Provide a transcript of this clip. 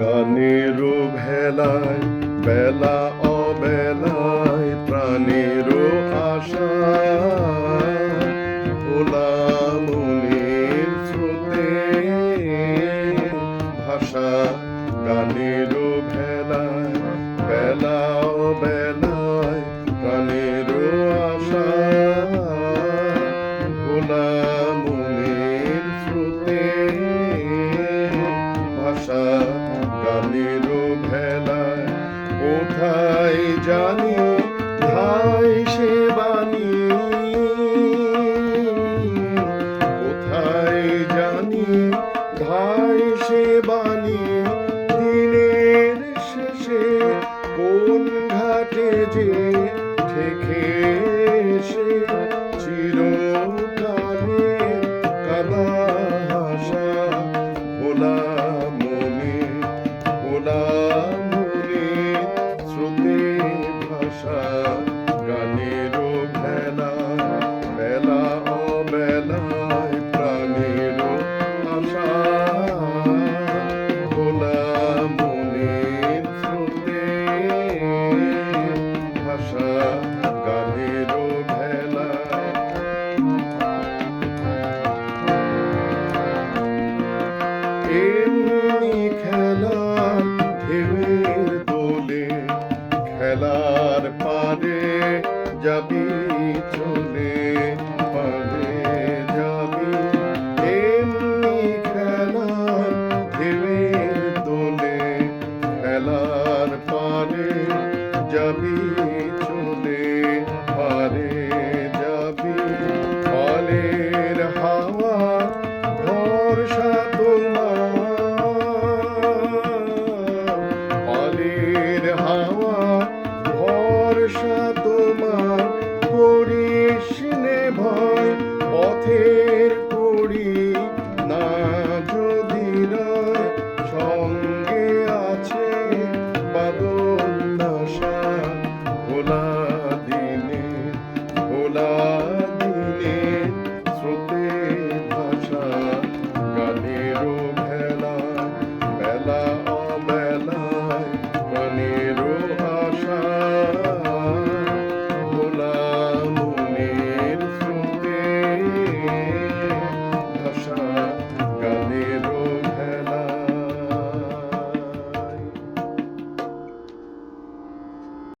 গানের ভেলায় বেলা অবেলায় প্রাণের আশা গোলামুনির স্রোতে ভাষা গানের ভেলায় বেলা অবেলা ভেলায় কোথায় জানি ধাই সে কোথায় জানি ধাই সে দিনের শেষে কোন ঘাটে যে থেকে সে চিরকালে কাদা হাসা ভোলা মনে, ভোলা দোলে খেলার পারে যাবি চলে পারে যাবি। এমনি খেলার ঢেউয়ের দোলে খেলার পারে যাবি Lord.